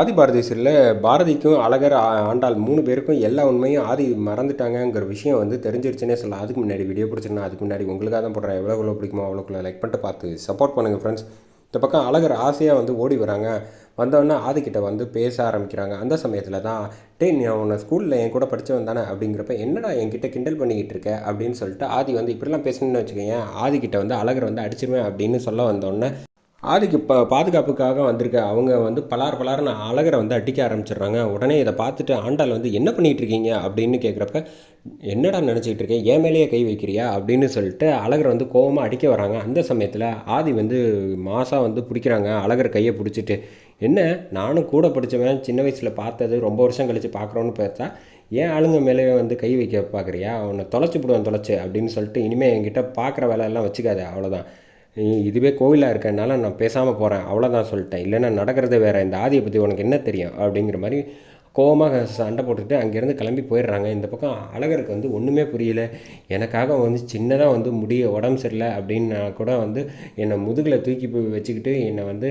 ஆதி பாரதி பாரதிக்கும் அழகர் ஆண்டாள் மூணு பேருக்கும் எல்லா உண்மையும் ஆதி மறந்துட்டாங்கங்கிற விஷயம் வந்து தெரிஞ்சிருச்சுன்னே சொல்லலாம். அதுக்கு முன்னாடி வீடியோ பிடிச்சிருந்தா அதுக்கு முன்னாடி உங்களுக்காக தான் போடுறேன். எவ்வளோ எவ்வளோ பிடிக்குமோ அவ்வளோக்குள்ள லைக் பண்ணிட்டு பார்த்து சப்போர்ட் பண்ணுங்கள் ஃப்ரெண்ட்ஸ் இந்த பக்கம் அழகர் ஆசையாக வந்து ஓடி வராங்க. வந்தோடனே ஆதிக்கிட்ட வந்து பேச ஆரம்பிக்கிறாங்க. அந்த சமயத்தில் தான் டே நீ உன்னை ஸ்கூலில் என் கூட படித்தவன் தானே அப்படிங்கிறப்ப என்னடா என்கிட்ட கிண்டல் பண்ணிக்கிட்டு இருக்க? அப்படின்னு சொல்லிட்டு ஆதி வந்து இப்படிலாம் பேசணும்னு வச்சுக்கோங்க ஆதிக்கிட்ட வந்து அழகர் வந்து அடிச்சிருவேன் அப்படின்னு சொல்ல வந்தோடனே ஆதிக்கு இப்போ பாதுகாப்புக்காக வந்திருக்க அவங்க வந்து பலார் பலார்னு அழகரை வந்து அடிக்க ஆரம்பிச்சிடுறாங்க. உடனே இதை பார்த்துட்டு ஆண்டாள் வந்து என்ன பண்ணிகிட்டு இருக்கீங்க அப்படின்னு கேட்குறப்ப என்னடா நினச்சிக்கிட்டு இருக்கேன்? என் மேலேயே கை வைக்கிறியா? அப்படின்னு சொல்லிட்டு அழகரை வந்து கோவமாக அடிக்க வராங்க. அந்த சமயத்தில் ஆதி வந்து மாசாக வந்து பிடிக்கிறாங்க. அழகர் கையை பிடிச்சிட்டு என்ன? நானும் கூட படித்தவன் சின்ன வயசில் பார்த்தது ரொம்ப வருஷம் கழித்து பார்க்குறோன்னு பார்த்தா ஏன் ஆளுங்க மேலே வந்து கை வைக்க பார்க்குறியா அவனை தொலைச்சி விடுவான் தொலைச்சி அப்படின்னு சொல்லிட்டு இனிமேல் என்கிட்ட பார்க்குற வேலையெல்லாம் வச்சுக்காது அவ்வளோதான் இதுவே கோவிலாக இருக்கிறனால நான் பேசாமல் போகிறேன் அவ்வளோதான் சொல்லிட்டேன். இல்லைன்னா நடக்கிறதே வேறு இந்த ஆதியை பற்றி உனக்கு என்ன தெரியும்? அப்படிங்கிற மாதிரி கோவமாக சண்டை போட்டுட்டு அங்கேருந்து கிளம்பி போயிடுறாங்க. இந்த பக்கம் அழகருக்கு வந்து ஒன்றுமே புரியல. எனக்காக வந்து சின்னதாக வந்து முடிய உடம்பு சரியில்லை அப்படின்னா கூட வந்து என்னை முதுகில் தூக்கி போய் வச்சுக்கிட்டு என்னை வந்து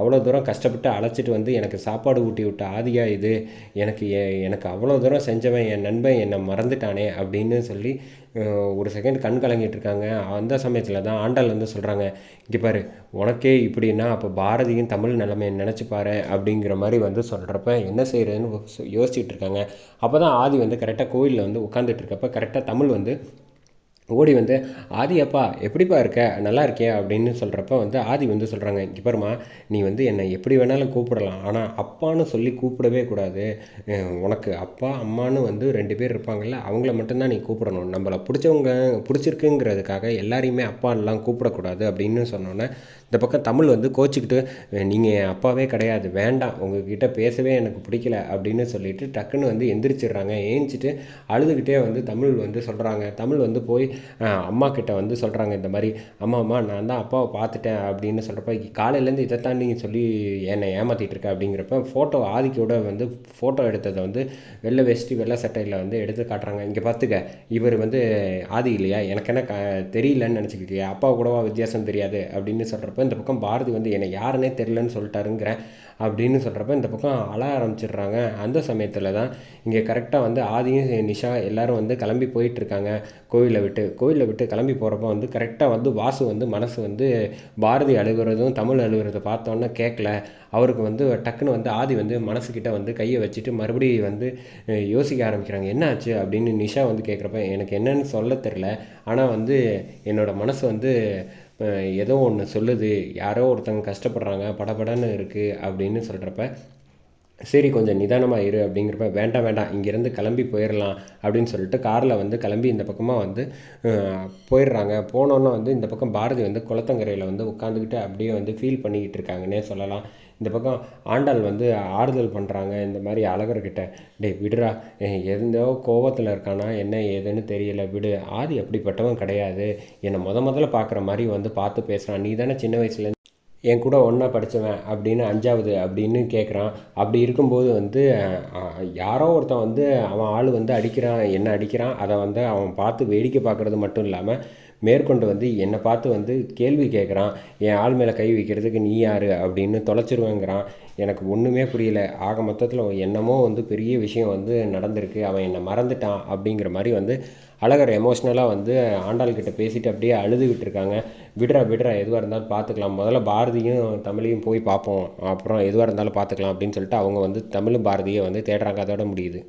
அவ்வளோ தூரம் கஷ்டப்பட்டு அழைச்சிட்டு வந்து எனக்கு சாப்பாடு ஊட்டி விட்ட ஆதியா இது. எனக்கு எ- எனக்கு அவ்வளோ தூரம் செஞ்சவன் என் நண்பன் என்னை மறந்துட்டானே அப்படின்னு சொல்லி ஒரு செகண்ட் கண் கலங்கிட்டு இருக்காங்க. அந்த சமயத்தில் தான் ஆண்டாள் வந்து சொல்கிறாங்க இங்கே பாரு உனக்கே இப்படின்னா அப்போ பாரதியும் தமிழ் நிலைமையை நினச்சி பாரு அப்படிங்கிற மாதிரி வந்து சொல்கிறப்ப என்ன செய்கிறதுன்னு யோசிச்சுட்டு இருக்காங்க. அப்போ தான் ஆதி வந்து கரெக்டாக கோயிலில் வந்து உட்காந்துட்டு இருக்கப்ப கரெக்டாக தமிழ் வந்து ஓடி வந்து ஆதி அப்பா எப்படிப்பா இருக்க? நல்லா இருக்கியா அப்படின்னு சொல்கிறப்ப வந்து ஆதி வந்து சொல்கிறாங்க இங்கே பாருமா நீ வந்து என்னை எப்படி வேணாலும் கூப்பிடலாம். ஆனால் அப்பான்னு சொல்லி கூப்பிடவே கூடாது. உனக்கு அப்பா அம்மான்னு வந்து ரெண்டு பேர் இருப்பாங்கல்ல அவங்கள மட்டும்தான் நீ கூப்பிடணும். நம்மளை பிடிச்சவங்க பிடிச்சிருக்குங்கிறதுக்காக எல்லாரையுமே அப்பாலாம் கூப்பிடக்கூடாது. அப்படின்னு சொன்னோன்னே இந்த பக்கம் தமிழ் வந்து கோச்சிக்கிட்டு நீங்கள் என் அப்பாவே கிடையாது. வேண்டாம். உங்ககிட்ட பேசவே எனக்கு பிடிக்கல. அப்படின்னு சொல்லிட்டு டக்குன்னு வந்து எந்திரிச்சிடுறாங்க. ஏஞ்சிட்டு அழுதுகிட்டே வந்து தமிழ் வந்து சொல்கிறாங்க தமிழ் வந்து போய் அம்மா கிட்ட வந்து சொல்கிறாங்க இந்த மாதிரி அம்மா அம்மா நான் தான் அப்பாவை பார்த்துட்டேன் அப்படின்னு சொல்கிறப்ப காலையிலேருந்து இதை தாண்டி சொல்லி என்னை ஏமாற்றிட்டு இருக்க அப்படிங்கிறப்ப ஃபோட்டோ ஆதிக்கோட வந்து ஃபோட்டோ எடுத்ததை வந்து வெள்ளை வெஸ்டி வெள்ளை சட்டையில் வந்து எடுத்து காட்டுறாங்க. இங்கே பார்த்துக்க இவர் வந்து ஆதி இல்லையா? எனக்கு என்ன க தெரியலன்னு நினச்சிக்கிட்டியா அப்பா கூடவா வித்தியாசம் தெரியாது? அப்படின்னு சொல்கிறப்ப இந்த பக்கம் பாரதி வந்து என்னை யாருன்னே தெரிலன்னு சொல்லிட்டாருங்கிறேன் அப்படின்னு சொல்கிறப்ப இந்த பக்கம் அழ ஆரம்பிச்சிடுறாங்க. அந்த சமயத்தில் தான் இங்கே கரெக்டாக வந்து ஆதியும் நிஷா எல்லோரும் வந்து கிளம்பி போயிட்டுருக்காங்க கோவிலை விட்டு கோயிலில் விட்டு கிளம்பி போகிறப்ப வந்து கரெக்டாக வந்து வாசு வந்து மனசு வந்து பாரதி அழுகுறதும் தமிழ் அழுகுறத பார்த்தோன்னே கேட்கல அவருக்கு வந்து டக்குன்னு வந்து ஆதி வந்து மனசுக்கிட்ட வந்து கையை வச்சுட்டு மறுபடியும் வந்து யோசிக்க ஆரம்பிக்கிறாங்க. என்ன ஆச்சு? அப்படின்னு நிஷா வந்து கேட்குறப்ப எனக்கு என்னன்னு சொல்ல தெரில ஆனால் வந்து என்னோடய மனசு வந்து ஏதோ ஒன்று சொல்லுது. யாரோ ஒருத்தங்க கஷ்டப்படுறாங்க படபடன்னு இருக்குது அப்படின்னு சொல்கிறப்ப சரி கொஞ்சம் நிதானமாக இரு அப்படிங்கிறப்ப வேண்டாம் வேண்டாம் இங்கேருந்து கிளம்பி போயிடலாம் அப்படின்னு சொல்லிட்டு காரில் வந்து கிளம்பி இந்த பக்கமாக வந்து போயிடுறாங்க. போனோன்னே வந்து இந்த பக்கம் பாரதி வந்து குளத்தங்கரையில் வந்து உட்காந்துக்கிட்டு அப்படியே வந்து ஃபீல் பண்ணிக்கிட்டு இருக்காங்கன்னே சொல்லலாம். இந்த பக்கம் ஆண்டாள் வந்து ஆறுதல் பண்ணுறாங்க இந்த மாதிரி அழகர்கிட்ட. டேய் விடுறா எந்தோ கோவத்தில் இருக்கானா என்ன ஏதுன்னு தெரியல விடு. ஆதி அப்படிப்பட்டவன் கிடையாது. என்னை முத முதல்ல பார்க்குற மாதிரி வந்து பார்த்து பேசுகிறான் நீ தானே சின்ன வயசுலேருந்து என் கூட ஒன்றா படித்தவன் அப்படின்னு அஞ்சாவது அப்படின்னு கேட்குறான் அப்படி இருக்கும்போது வந்து யாரோ ஒருத்தன் வந்து அவன் ஆள் வந்து அடிக்கிறான் என்ன அடிக்கிறான் அதை வந்து அவன் பார்த்து வேடிக்கை பார்க்குறது மட்டும் இல்லாமல் மேற்கொண்டு வந்து என்னை பார்த்து வந்து கேள்வி கேட்குறான் என் ஆள் மேலே கை வைக்கிறதுக்கு நீ யார்? அப்படின்னு தொலைச்சிருவேங்கிறான். எனக்கு ஒன்றுமே புரியல. ஆக மொத்தத்தில் என்னமோ வந்து பெரிய விஷயம் வந்து நடந்திருக்கு. அவன் என்னை மறந்துட்டான் அப்படிங்கிற மாதிரி வந்து அழகர் எமோஷ்னலாக வந்து ஆண்டாள்கிட்ட பேசிட்டு அப்படியே அழுதுகிட்டு இருக்காங்க. விடுறா விடுறா எதுவாக இருந்தாலும் பார்த்துக்கலாம். முதல்ல பாரதியும் தமிழையும் போய் பார்ப்போம். அப்புறம் எதுவாக இருந்தாலும் பார்த்துக்கலாம் அப்படின்னு சொல்லிட்டு அவங்க வந்து தமிழும் பாரதியை வந்து தேடுறாங்க. அதோட முடியுது.